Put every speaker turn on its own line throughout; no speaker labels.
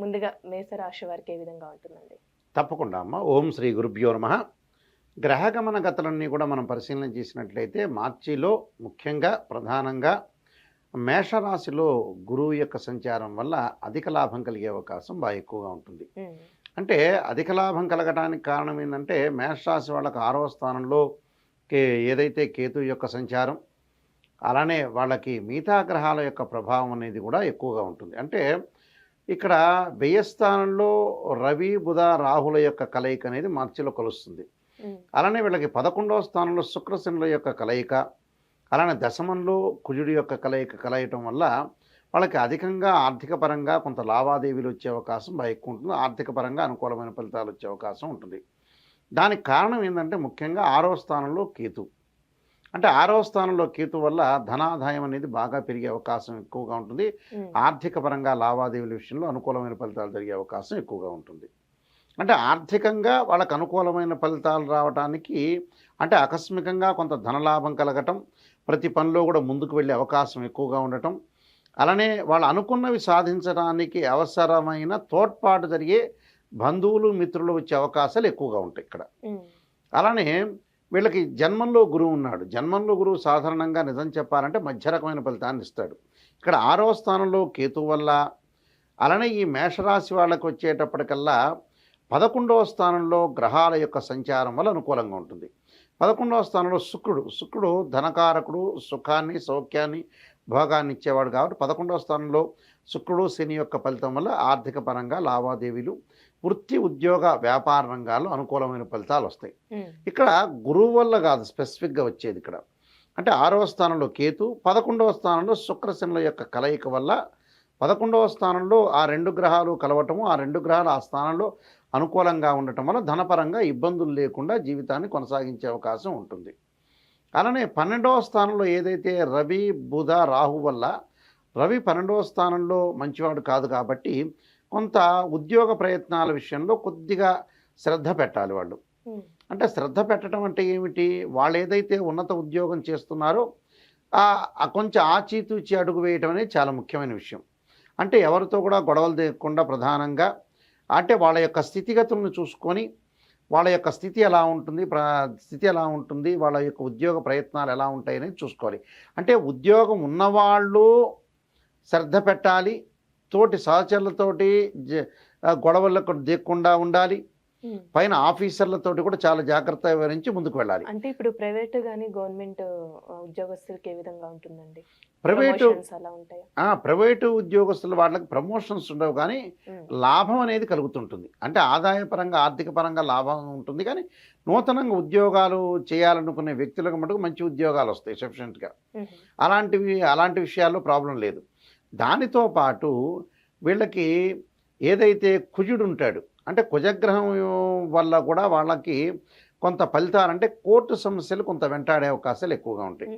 ముందుగా మేష రాశి వారికి ఏ విధంగా ఉంటుందండి?
తప్పకుండా అమ్మ. ఓం శ్రీ గురుభ్యో నమ. గ్రహగమన గతలన్నీ కూడా మనం పరిశీలన చేసినట్లయితే మార్చిలో ముఖ్యంగా ప్రధానంగా మేషరాశిలో గురువు యొక్క సంచారం వల్ల అధిక లాభం కలిగే అవకాశం బాగా ఎక్కువగా ఉంటుంది. అంటే అధిక లాభం కలగటానికి కారణం ఏంటంటే మేషరాశి వాళ్ళకి ఆరవ స్థానంలో కే ఏదైతే కేతు యొక్క సంచారం అలానే వాళ్ళకి మిగతా గ్రహాల యొక్క ప్రభావం అనేది కూడా ఎక్కువగా ఉంటుంది. అంటే ఇక్కడ వ్యయ స్థానంలో రవి బుధ రాహుల యొక్క కలయిక అనేది మార్చిలో కలుస్తుంది. అలానే వీళ్ళకి పదకొండవ స్థానంలో శుక్రశనుల యొక్క కలయిక అలానే దశమంలో కుజుడి యొక్క కలయిక కలయటం వల్ల వాళ్ళకి అధికంగా ఆర్థిక పరంగా కొంత లావాదేవీలు వచ్చే అవకాశం బాగా ఎక్కువ ఉంటుంది. ఆర్థిక పరంగా అనుకూలమైన ఫలితాలు వచ్చే అవకాశం ఉంటుంది. దానికి కారణం ఏంటంటే ముఖ్యంగా ఆరవ స్థానంలో కేతు. అంటే ఆరవ స్థానంలో కేతు వల్ల ధనాదాయం అనేది బాగా పెరిగే అవకాశం ఎక్కువగా ఉంటుంది. ఆర్థిక పరంగా లావాదేవీల విషయంలో అనుకూలమైన ఫలితాలు జరిగే అవకాశం ఎక్కువగా ఉంటుంది. అంటే ఆర్థికంగా వాళ్ళకు అనుకూలమైన ఫలితాలు రావడానికి అంటే ఆకస్మికంగా కొంత ధనలాభం కలగటం ప్రతి పనిలో కూడా ముందుకు వెళ్ళే అవకాశం ఎక్కువగా ఉండటం అలానే వాళ్ళు అనుకున్నవి సాధించడానికి అవసరమైన తోడ్పాటు జరిగే బంధువులు మిత్రులు వచ్చే అవకాశాలు ఎక్కువగా ఉంటాయి ఇక్కడ. అలానే వీళ్ళకి జన్మంలో గురువు ఉన్నాడు. జన్మంలో గురువు సాధారణంగా నిజం చెప్పాలంటే మధ్య రకమైన ఫలితాన్ని ఇస్తాడు. ఇక్కడ ఆరో స్థానంలో కేతు వల్ల అలానే ఈ మేషరాశి వాళ్ళకి వచ్చేటప్పటికల్లా పదకొండవ స్థానంలో గ్రహాల యొక్క సంచారం వల్ల అనుకూలంగా ఉంటుంది. పదకొండవ స్థానంలో శుక్రుడు. శుక్రుడు ధనకారకుడు సుఖాన్ని సౌఖ్యాన్ని భోగాన్ని ఇచ్చేవాడు కాబట్టి పదకొండవ స్థానంలో శుక్రుడు శని యొక్క ఫలితం వల్ల ఆర్థిక పరంగా లావాదేవీలు వృత్తి ఉద్యోగ వ్యాపార రంగాల్లో అనుకూలమైన ఫలితాలు వస్తాయి. ఇక్కడ గురువు వల్ల కాదు స్పెసిఫిక్గా వచ్చేది ఇక్కడ. అంటే ఆరవ స్థానంలో కేతు పదకొండవ స్థానంలో శుక్రశనుల యొక్క కలయిక వల్ల పదకొండవ స్థానంలో ఆ రెండు గ్రహాలు కలవటము ఆ రెండు గ్రహాలు ఆ స్థానంలో అనుకూలంగా ఉండటం వల్ల ధనపరంగా ఇబ్బందులు లేకుండా జీవితాన్ని కొనసాగించే అవకాశం ఉంటుంది. అలానే పన్నెండవ స్థానంలో ఏదైతే రవి బుధ రాహు వల్ల రవి పన్నెండవ స్థానంలో మంచివాడు కాదు కాబట్టి కొంత ఉద్యోగ ప్రయత్నాల విషయంలో కొద్దిగా శ్రద్ధ పెట్టాలి వాళ్ళు. అంటే శ్రద్ధ పెట్టడం అంటే ఏమిటి? వాళ్ళు ఏదైతే ఉన్నత ఉద్యోగం చేస్తున్నారో కొంచెం ఆచితూచి అడుగు వేయటం అనేది చాలా ముఖ్యమైన విషయం. అంటే ఎవరితో కూడా గొడవలు తీయకుండా ప్రధానంగా అంటే వాళ్ళ యొక్క స్థితిగతులను చూసుకొని వాళ్ళ యొక్క స్థితి ఎలా ఉంటుంది ప్ర స్థితి ఎలా ఉంటుంది వాళ్ళ యొక్క ఉద్యోగ ప్రయత్నాలు ఎలా ఉంటాయి అనేది చూసుకోవాలి. అంటే ఉద్యోగం ఉన్నవాళ్ళు శ్రద్ధ పెట్టాలి తోటి సహచరులతోటి గొడవలకు దిగకుండా ఉండాలి. పైన ఆఫీసర్లతోటి కూడా చాలా జాగ్రత్త వివరించి ముందుకు వెళ్ళాలి.
అంటే ఇప్పుడు ప్రైవేట్ కానీ గవర్నమెంట్ ఉద్యోగస్తులకి ఏ విధంగా ఉంటుందండి?
ప్రైవేటు ప్రైవేటు ఉద్యోగస్తుల వాళ్ళకి ప్రమోషన్స్ ఉండవు కానీ లాభం అనేది కలుగుతుంటుంది. అంటే ఆదాయపరంగా ఆర్థిక పరంగా లాభం ఉంటుంది కానీ నూతనంగా ఉద్యోగాలు చేయాలనుకునే వ్యక్తులకు మటుకు మంచి ఉద్యోగాలు వస్తాయి సఫిషియెంట్గా అలాంటివి అలాంటి విషయాల్లో ప్రాబ్లం లేదు. దానితో పాటు వీళ్ళకి ఏదైతే కుజుడు ఉంటాడు అంటే కుజగ్రహం వల్ల కూడా వాళ్ళకి కొంత ఫలితాలు అంటే కోర్టు సమస్యలు కొంత వెంటాడే అవకాశాలు ఎక్కువగా ఉంటాయి.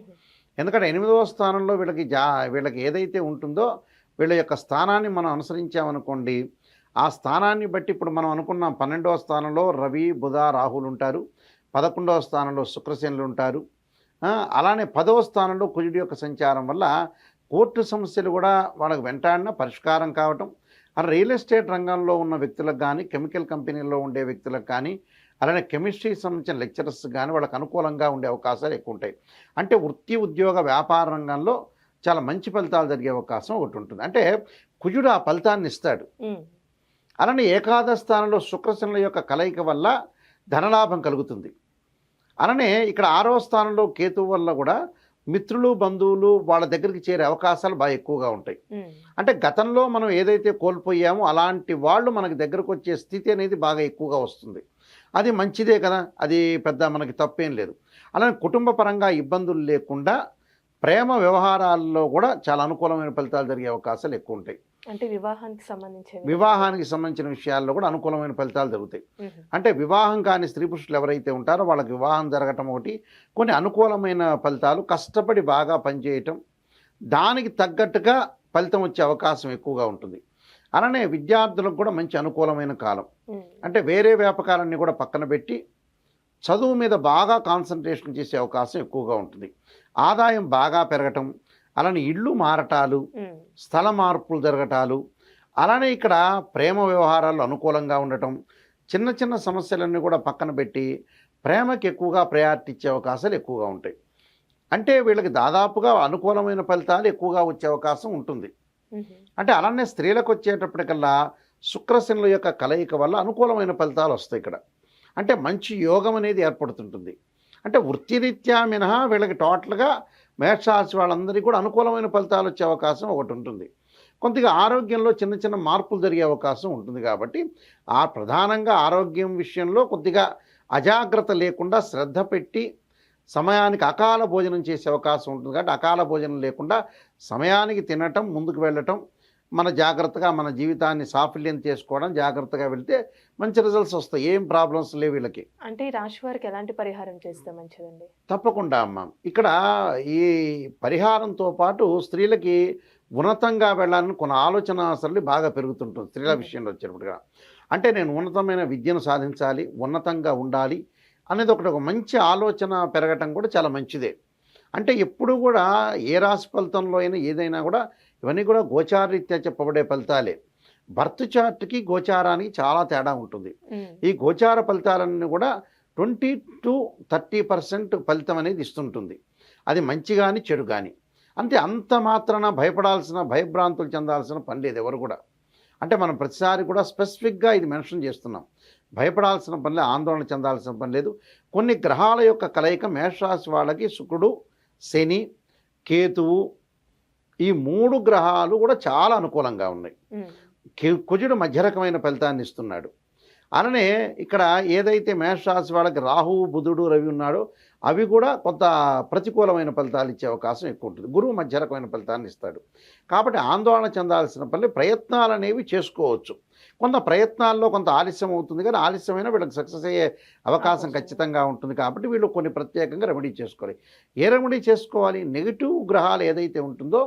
ఎందుకంటే ఎనిమిదవ స్థానంలో వీళ్ళకి జా వీళ్ళకి ఏదైతే ఉంటుందో వీళ్ళ యొక్క స్థానాన్ని మనం అనుసరించామనుకోండి ఆ స్థానాన్ని బట్టి ఇప్పుడు మనం అనుకున్నాం పన్నెండవ స్థానంలో రవి బుధ రాహులు ఉంటారు. పదకొండవ స్థానంలో శుక్రశనులు ఉంటారు. అలానే పదవ స్థానంలో కుజుడి యొక్క సంచారం వల్ల కోర్టు సమస్యలు కూడా వాళ్ళకి వెంటాడిన పరిష్కారం కావటం ఆ రియల్ ఎస్టేట్ రంగంలో ఉన్న వ్యక్తులకు కానీ కెమికల్ కంపెనీల్లో ఉండే వ్యక్తులకు కానీ అలానే కెమిస్ట్రీకి సంబంధించిన లెక్చరర్స్ కానీ వాళ్ళకి అనుకూలంగా ఉండే అవకాశాలు ఎక్కువ ఉంటాయి. అంటే వృత్తి ఉద్యోగ వ్యాపార రంగంలో చాలా మంచి ఫలితాలు జరిగే అవకాశం ఒకటి ఉంటుంది. అంటే కుజుడు ఆ ఫలితాన్ని ఇస్తాడు. అలానే ఏకాదశ స్థానంలో శుక్రశనుల యొక్క కలయిక వల్ల ధనలాభం కలుగుతుంది. అలానే ఇక్కడ ఆరవ స్థానంలో కేతువు వల్ల కూడా మిత్రులు బంధువులు వాళ్ళ దగ్గరికి చేరే అవకాశాలు బాగా ఎక్కువగా ఉంటాయి. అంటే గతంలో మనం ఏదైతే కోల్పోయామో అలాంటి వాళ్ళు మనకి దగ్గరకు వచ్చే స్థితి అనేది బాగా ఎక్కువగా వస్తుంది. అది మంచిదే కదా అది పెద్ద మనకి తప్పేం లేదు. అలానే కుటుంబ పరంగా ఇబ్బందులు లేకుండా ప్రేమ వ్యవహారాల్లో కూడా చాలా అనుకూలమైన ఫలితాలు జరిగే అవకాశాలు ఎక్కువ ఉంటాయి.
అంటే వివాహానికి సంబంధించి
వివాహానికి సంబంధించిన విషయాల్లో కూడా అనుకూలమైన ఫలితాలు జరుగుతాయి. అంటే వివాహం కాని స్త్రీ పురుషులు ఎవరైతే ఉంటారో వాళ్ళకి వివాహం జరగటం ఒకటి కొన్ని అనుకూలమైన ఫలితాలు కష్టపడి బాగా పనిచేయటం దానికి తగ్గట్టుగా ఫలితం వచ్చే అవకాశం ఎక్కువగా ఉంటుంది. అలానే విద్యార్థులకు కూడా మంచి అనుకూలమైన కాలం. అంటే వేరే వ్యాపకాలన్నీ కూడా పక్కన పెట్టి చదువు మీద బాగా కాన్సన్ట్రేషన్ చేసే అవకాశం ఎక్కువగా ఉంటుంది. ఆదాయం బాగా పెరగటం అలానే ఇళ్ళు మారటాలు స్థల మార్పులు జరగటాలు అలానే ఇక్కడ ప్రేమ వ్యవహారాలు అనుకూలంగా ఉండటం చిన్న చిన్న సమస్యలన్నీ కూడా పక్కన పెట్టి ప్రేమకి ఎక్కువగా ప్రయారిటీ ఇచ్చే అవకాశాలు ఎక్కువగా ఉంటాయి. అంటే వీళ్ళకి దాదాపుగా అనుకూలమైన ఫలితాలు ఎక్కువగా వచ్చే అవకాశం ఉంటుంది. అంటే అలానే స్త్రీలకు వచ్చేటప్పటికల్లా శుక్రశనుల యొక్క కలయిక వల్ల అనుకూలమైన ఫలితాలు వస్తాయి ఇక్కడ. అంటే మంచి యోగం అనేది ఏర్పడుతుంటుంది. అంటే వృత్తిరీత్యా మినహా వీళ్ళకి టోటల్గా మేషరాశి వాళ్ళందరికీ కూడా అనుకూలమైన ఫలితాలు వచ్చే అవకాశం ఒకటి ఉంటుంది. కొద్దిగా ఆరోగ్యంలో చిన్న చిన్న మార్పులు జరిగే అవకాశం ఉంటుంది కాబట్టి ఆ ప్రధానంగా ఆరోగ్యం విషయంలో కొద్దిగా అజాగ్రత్త లేకుండా శ్రద్ధ పెట్టి సమయానికి అకాల భోజనం చేసే అవకాశం ఉంటుంది కాబట్టి అకాల భోజనం లేకుండా సమయానికి తినటం ముందుకు వెళ్ళటం మన జాగ్రత్తగా మన జీవితాన్ని సాఫల్యం చేసుకోవడం జాగ్రత్తగా వెళ్తే మంచి రిజల్ట్స్ వస్తాయి. ఏం ప్రాబ్లమ్స్ లేవు వీళ్ళకి.
అంటే ఈ రాశి వారికి ఎలాంటి పరిహారం చేస్తే మంచిదండి?
తప్పకుండా అమ్మ. ఇక్కడ ఈ పరిహారంతో పాటు స్త్రీలకి ఉన్నతంగా వెళ్ళాలని కొన్ని ఆలోచన అసలు బాగా పెరుగుతుంటుంది స్త్రీల విషయంలో వచ్చేటప్పటిగా అంటే నేను ఉన్నతమైన విద్యను సాధించాలి ఉన్నతంగా ఉండాలి అనేది ఒకటి ఒక మంచి ఆలోచన పెరగటం కూడా చాలా మంచిదే. అంటే ఎప్పుడు కూడా ఏ రాశి ఫలితంలో అయినా ఏదైనా కూడా ఇవన్నీ కూడా గోచారరీత్యా చెప్పబడే ఫలితాలే. బర్త్ చార్ట్కి గోచారానికి చాలా తేడా ఉంటుంది. ఈ గోచార ఫలితాలన్నీ కూడా ట్వంటీ టు థర్టీ పర్సెంట్ ఫలితం అనేది ఇస్తుంటుంది. అది మంచి కానీ చెడు కానీ అంతే అంత మాత్రాన భయపడాల్సిన భయభ్రాంతులు చెందాల్సిన పని లేదు ఎవరు కూడా. అంటే మనం ప్రతిసారి కూడా స్పెసిఫిక్గా ఇది మెన్షన్ చేస్తున్నాం. భయపడాల్సిన పని లేదు ఆందోళన చెందాల్సిన పని లేదు. కొన్ని గ్రహాల యొక్క కలయిక మేషరాశి వాళ్ళకి శుక్రుడు శని కేతువు ఈ మూడు గ్రహాలు కూడా చాలా అనుకూలంగా ఉన్నాయి. కుజుడు మధ్య రకమైన ఫలితాన్ని ఇస్తున్నాడు. అలానే ఇక్కడ ఏదైతే మేషరాశి వాళ్ళకి రాహువు బుధుడు రవి ఉన్నాడో అవి కూడా కొంత ప్రతికూలమైన ఫలితాలు ఇచ్చే అవకాశం ఎక్కువ ఉంటుంది. గురువు మధ్య రకమైన ఫలితాన్ని ఇస్తాడు. కాబట్టి ఆందోళన చెందాల్సిన పని ప్రయత్నాలు అనేవి చేసుకోవచ్చు. కొంత ప్రయత్నాల్లో కొంత ఆలస్యం అవుతుంది కానీ ఆలస్యమైన వీళ్ళకి సక్సెస్ అయ్యే అవకాశం. ఖచ్చితంగా ఉంటుంది కాబట్టి వీళ్ళు కొన్ని ప్రత్యేకంగా రెమెడీ చేసుకోవాలి. ఏ రెమెడీ చేసుకోవాలి? నెగిటివ్ గ్రహాలు ఏదైతే ఉంటుందో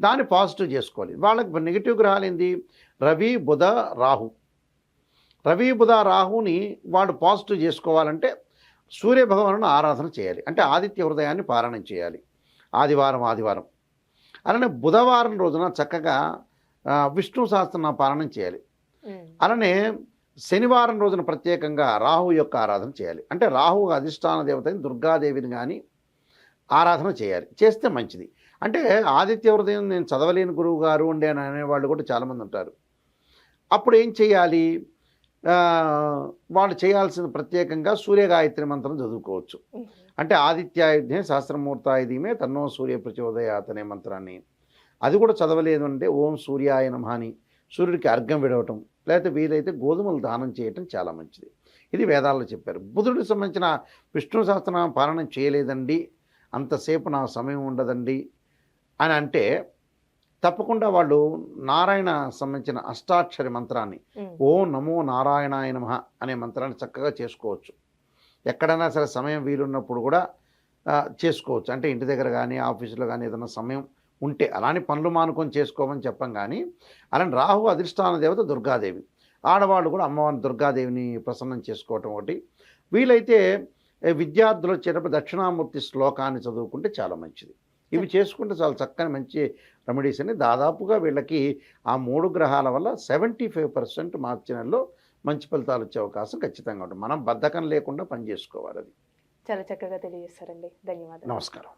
దాన్ని పాజిటివ్ చేసుకోవాలి. వాళ్ళకి నెగిటివ్ గ్రహాలు ఏంది? రవి బుధ రాహు. రవి బుధ రాహుని వాడు పాజిటివ్ చేసుకోవాలంటే సూర్య భగవాను ఆరాధన చేయాలి. అంటే ఆదిత్య హృదయాన్ని పారాయణం చేయాలి. ఆదివారం ఆదివారం. అలానే బుధవారం రోజున చక్కగా విష్ణు సహస్రనామ పారాయణం చేయాలి. అలానే శనివారం రోజున ప్రత్యేకంగా రాహు యొక్క ఆరాధన చేయాలి. అంటే రాహు అధిష్టాన దేవత అయిన దుర్గాదేవిని కానీ ఆరాధన చేయాలి. చేస్తే మంచిది. అంటే ఆదిత్య హృదయం నేను చదవలేని గురువు గారు ఉండే అని అనేవాళ్ళు కూడా చాలామంది ఉంటారు. అప్పుడు ఏం చేయాలి? వాళ్ళు చేయాల్సిన ప్రత్యేకంగా సూర్యగాయత్రి మంత్రం చదువుకోవచ్చు. అంటే ఆదిత్యాయుధ్యే సహస్రమూర్తాయుధీమే తన్నో సూర్య ప్రచోదయాత్ అనే మంత్రాన్ని. అది కూడా చదవలేదు అంటే ఓం సూర్యాయ నమః అని సూర్యుడికి అర్ఘం విడవటం లేకపోతే వీలైతే గోధుమలు దానం చేయటం చాలా మంచిది. ఇది వేదాల్లో చెప్పారు. బుధుడికి సంబంధించిన విష్ణు సహస్రనామ పాలన చేయలేదండి. అంతసేపు నా సమయం ఉండదండి. అని అంటే తప్పకుండా వాళ్ళు నారాయణ సంబంధించిన అష్టాక్షరి మంత్రాన్ని ఓం నమో నారాయణాయ నమః అనే మంత్రాన్ని చక్కగా చేసుకోవచ్చు. ఎక్కడైనా సరే సమయం వీలున్నప్పుడు కూడా చేసుకోవచ్చు. అంటే ఇంటి దగ్గర కానీ ఆఫీసులో కానీ ఏదైనా సమయం ఉంటే అలానే పనులు మానుకొని చేసుకోమని చెప్పం కానీ అలానే రాహు అధిష్టాన దేవత దుర్గాదేవి. ఆడవాళ్ళు కూడా అమ్మవారిని దుర్గాదేవిని ప్రసన్నం చేసుకోవటం ఒకటి. వీలైతే విద్యార్థులు వచ్చేటప్పుడు దక్షిణామూర్తి శ్లోకాన్ని చదువుకుంటే చాలా మంచిది. ఇవి చేసుకుంటే చాలా చక్కని మంచి రెమెడీస్ అని దాదాపుగా వీళ్ళకి ఆ మూడు గ్రహాల వల్ల సెవెంటీ ఫైవ్ పర్సెంట్ మార్చి నెలలో మంచి ఫలితాలు వచ్చే అవకాశం ఖచ్చితంగా ఉంటుంది. మనం బద్ధకం లేకుండా పని చేసుకోవాలి అది.
చాలా చక్కగా తెలియజేస్తారండి ధన్యవాదాలు.
నమస్కారం.